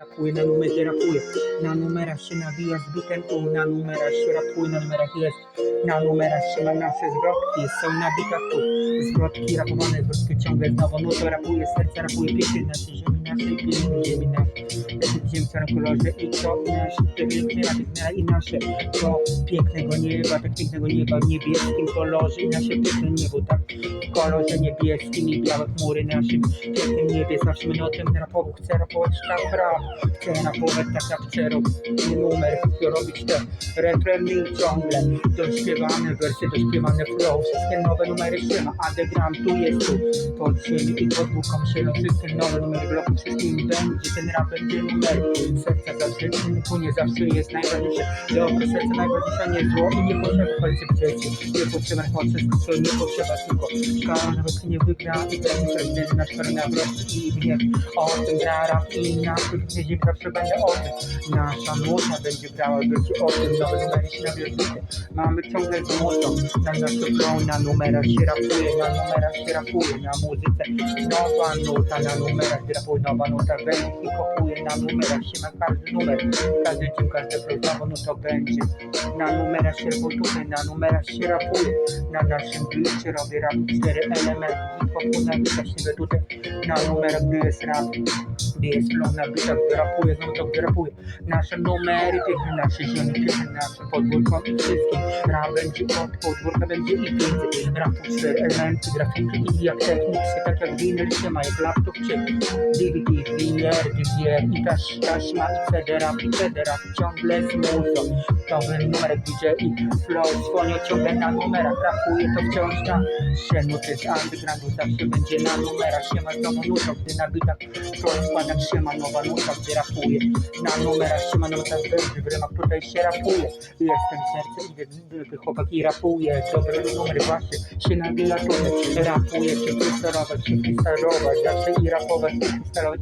Rapuje na numerze, rapuje. Na numerach się nawija z bitem na numerach się rapuje, na numerach jest. Na numerach się ma nasze zwrotki, są na bitach tu. Zwrotki rapowane, zwrotki ciągle znowu, no to rapuje, serce rapuje, pięknie naszej ziemi, naszej pięknej ziemi, naszej. Ziemi w czarnym kolorze i to nasze, piękne rapy i nasze. To pięknego nieba, tak pięknego nieba w niebieskim kolorze i nasze piękne niebo, tak w kolorze niebieskim i białe chmury naszym pięknym niebie, z naszym notem rapował, chcę rapować prawo, chcę rapować tak jak chcę robić numer, chcę robić te refreny ciągle, dośpiewane wersy, dośpiewane flow, wszystkie nowe numery trzyma, adegram tu jest tu, pod ziemi i pod buką się wszystkie nowe numery bloku, wszystkim będzie ten rap, będzie numer, serca zawsze płynie, zawsze jest najważniejsze, dobre serce najważniejsze, nie zło. I nie potrzeba palcy przeciw, nie potrzeba mocy, nie potrzeba tylko każdy nie wygra i będzie prezydent nasz pełna wrost i gniew, o tym gra rap i na tym ziemi zawsze będę o tym, nasza nuta będzie grała, będzie o tym, nowe numery się nawiążuje, mamy ciągle złotą, na naszą flow, na numerach się rapuje, na numerach się rapuje, na muzyce, nowa nuta, na numerach rapuje, nowa nuta będzie i kopuje, na numerach się ma każdy numer, każdy dzień, każde program, no to będzie, na numerach się rapuje, na numerach się rapuje, na naszym bicie robię rap, cztery elementy, hip-hopu na bitach się tutaj, na numerach, gdy jest rap, gdy jest flow na bitach, gdy rapuje, no to rapuje, nasze numery, piękne nasze ziemi, piękne nasze podwórko i wszystkim, rap będzie od podwórka, będzie i więcej, rapu cztery elementy, grafiki i jak techniksy, tak jak winyl się ma, jak laptop czy DVD, VR, DVR i taś, taśma i CD, rap i CD, rap ciągle z muzą, nowy numer DJ i flow, słonio ciągle na numerach, rapuje to wciąż na się, nuty z undergroundu zawsze będzie na numerach, się ma znowu nutą, gdy na bitach to składam się ma nowa nuta, gdy rapuje, na numerach. Się ma nuta, w w rymach tutaj się rapuje, jestem serce, idę wielki chłopak i rapuje, dobre numery właśnie się tutaj, rapuje. Się freestylować, się freestylować, zawsze i rapować, i freestylować,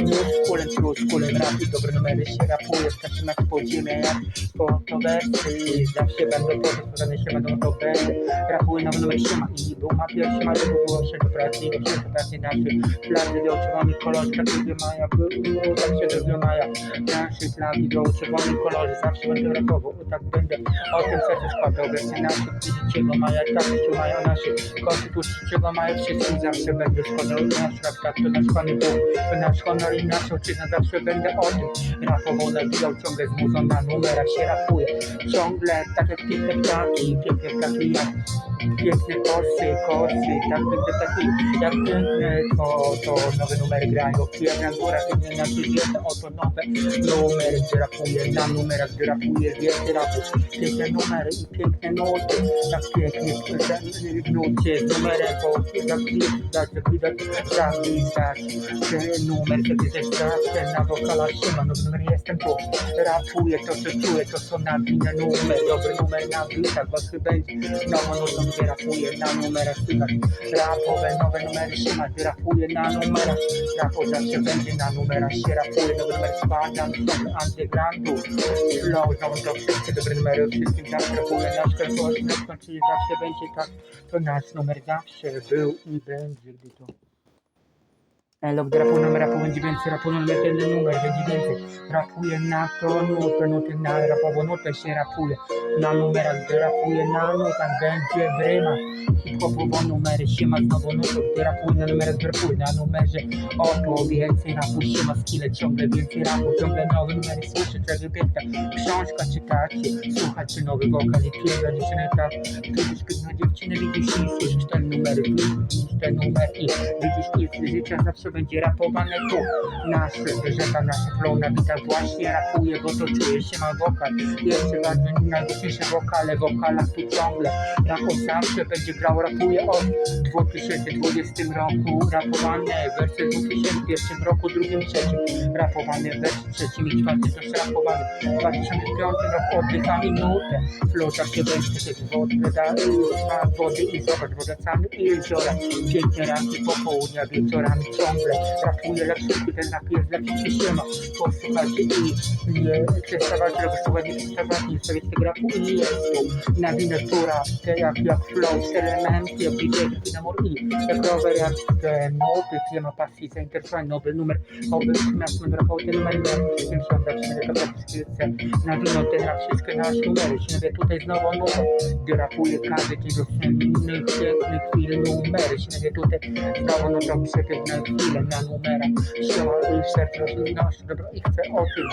i nie z kulem, z kulem rap i dobre numery się rapuje, skacze na podziemia, jak po to wersy, zawsze będą podpisane się będą będę, rapuje nowy numer się ma i był ma pierwszy ma, to było się pracy, do się do pracy naszych, plany do oczywami kolor, tak jak maja, było zawsze do maja, naszych plagi do oczywami kolor, zawsze będę rapował, tak będę o tym serce składał, wersy naszych, 3 maja, tak 3 maja naszych, konstytucji 3 maja, wszystkim zawsze będę składał, nasz rap, tak to nasz Pan Bóg, to nasz honor i nasza ojczyzna, zawsze będę o tym rapował, nawijał ciągle z muzą na numerach się rapuje, ciągle, tak piękne ptaki, piękne ptaki jak piękne kosy, kosy, tak będę taki, jak piękne, to, to nowe numery grają, pierwsza góra, piękne nasze wiedzę, oto nowe numery, gdzie rapuję, na numerach, gdzie rapuję, wielkie rapu, piękne numery i piękne nuty, tak pięknie, w nucie, z numerem, bo jak widać, tak widać, że numer, kiedy zawsze na wokalach się ma, nowy numer jestem tu, rapuję to, co czuję, to co nawinę numer, dobry numer na bitach, łatwy będzie, nowo nutą, gdzie rapuję, na numerach słychać, rapowe, nowe numery się gdy rapuję na numerach, rapo zawsze będzie na numerach. Się rapuje, nowy numer spadam, są undergroundu, flow, znowu to wszystkie dobre numery, wszystkim zawsze rapuję, nasz kręgosłup, czyli zawsze będzie tak, to nasz numer zawsze był i będzie, gdy to Gdy rapu rapu będzie więcej, rapu numer ten numer będzie więcej. Rapuje na to nutę, nutę na rapową nutę się rapuje. Na numerach, gdy rapuje na nutach, będzie w rymach. Hip-hopowo numery się ma znowu nutą, gdy rapuje na numerach, gdy rapuje na numerze. Oto więcej rapu się ma skille, ciągle więcej rapu, ciągle nowe numery słyszy, czego piękna. Książka czytacie, słuchać czy nowy wokal i pierwsza dziewczyna tak. Widzisz piękną dziewczynę, widzisz i słyszysz ten numer, widzisz ten numer i widzisz z życia zawsze będzie rapowane tu. Nasze zwierzęta, nasze flow nabita właśnie rapuje, bo to czuje się ma wokal. Jeszcze bardzo najgłośniejsze wokale, wokalach tu ciągle. Rapo zawsze będzie grał, rapuje od 2020 roku. Rapowane wersy w 2001 roku, drugim, trzecim. Rapowane wersy trzecim i czwartym też rapowane. W 2005 roku oddycha minutę. Flow zawsze będzie też wody, wody i zobacz, woda sami i jeziora. Piękne ranki popołudnia, wieczorami ciągle ciągle, rapuje lepszy, ten rap jest lepszy się siema, posłuchajcie i nie przestawać to ładnie przestawać, nie stawiać tego rapu i jest tu, na winę tu rap, te jak, jak flow, elementy, jak DJ, jak namor i jak rower, jak te nowy, firma pasji, zainteresowanie, nowy numer, oby miastem rapał ten numer, jak się zaczyna, to wszystkie na wino, ten rap, wszystkie nasze numery, nawie tutaj znowu nowo, gdy rapuje każdy dzień do innych pięknych chwil numery, nawie tutaj znowu no to przepiękne chwile na numerach, siła i serce roślinności, dobro i chcę o tym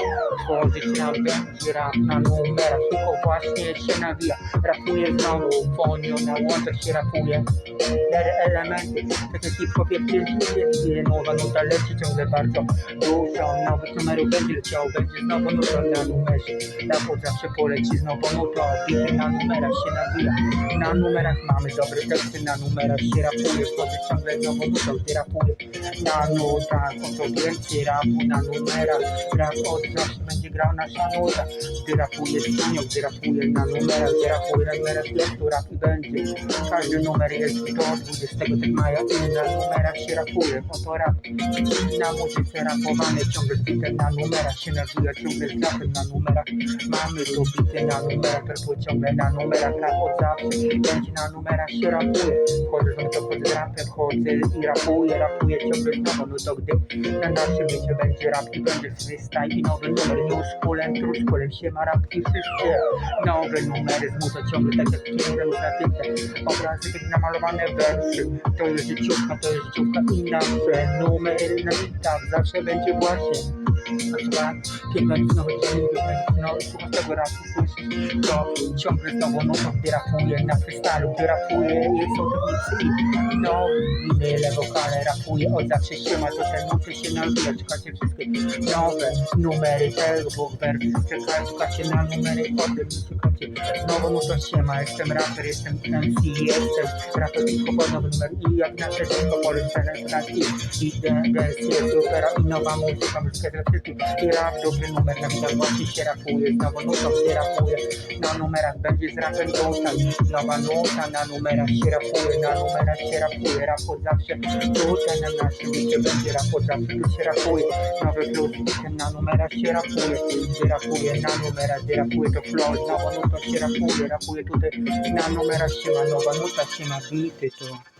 tworzyć rap, będzie rap na numerach, tylko właśnie się nawija, rapuje znowu, fonio na łączach się rapuje, cztery elementy, tak jak hip-hopie pierwszy nowa nuta leci ciągle bardzo dużo, nowych numerów będzie leciało, będzie znowu nuta na numerze, rap od zawsze poleci znowu nuta, bity na numerach się nawija, na numerach mamy dobre teksty, na numerach się rapuje, wchodzę ciągle znowu nutą, gdy rapuje, na nutach, oto więcej rapu na numerach, rap od zawsze będzie grał nasza nuta, gdy rapuje stunio, gdy rapuje na numerach, gdy rapuje na numerach, jest tu rap i będzie, każdy numer jest do 20 maja na numerach się rapuje, oto rap, na muzyce rapowane, ciągle bite na numerach się nawija, ciągle z rapem na numerach, mamy to bite na numerach, rapuje ciągle na numerach, rap od zawsze, będzie na numerach się rapuje, wchodzę z to chodzę z rapem, chodzę i rapuję, rapuję ciągle znowu, no to gdy na naszym wiecie będzie rap i będzie freestyle i nowy numer, już kulem, truszkulem się ma rap i wszystkie nowe numery z muza ciągle, tak jak kiedyś napięte, obrazy, takie namalowane wersy, to jest życiówka, to jest życiówka i nasze numery na listach zawsze będzie właśnie. Trzeba piękna nowe dźwięki, no i słuchasz tego rapu, słyszysz to ciągle znowu no gdy rapuje na freestylu, gdy jest osobnicy i no inne wokale rapuje od zawsze się ma, to te nuty się nawija, czekacie wszystkie nowe numery tego, bo wersy czekają, czekacie na numery potem, czekacie znowu no to się ma, jestem raper, jestem MC, jestem raper i nowy numer i jak nasze disco polecane i i dance jest opera i nowa muzyka, muzyka i rap, dobry numer na widok właśnie się rapuje, znowu nuta się rapuje, na numerach będzie z rapem tutaj, nowa nuta na numerach się rapuje, na numerach się rapuje, rap od zawsze, tutaj na naszym liście będzie rap od zawsze, tu się rapuje, nowy plus, na numerach się rapuje, gdy rapuje, na numerach, gdy rapuje to flow, znowu nuta się rapuje, rapuje tutaj, na numerach się ma nowa nuta, się ma bity to.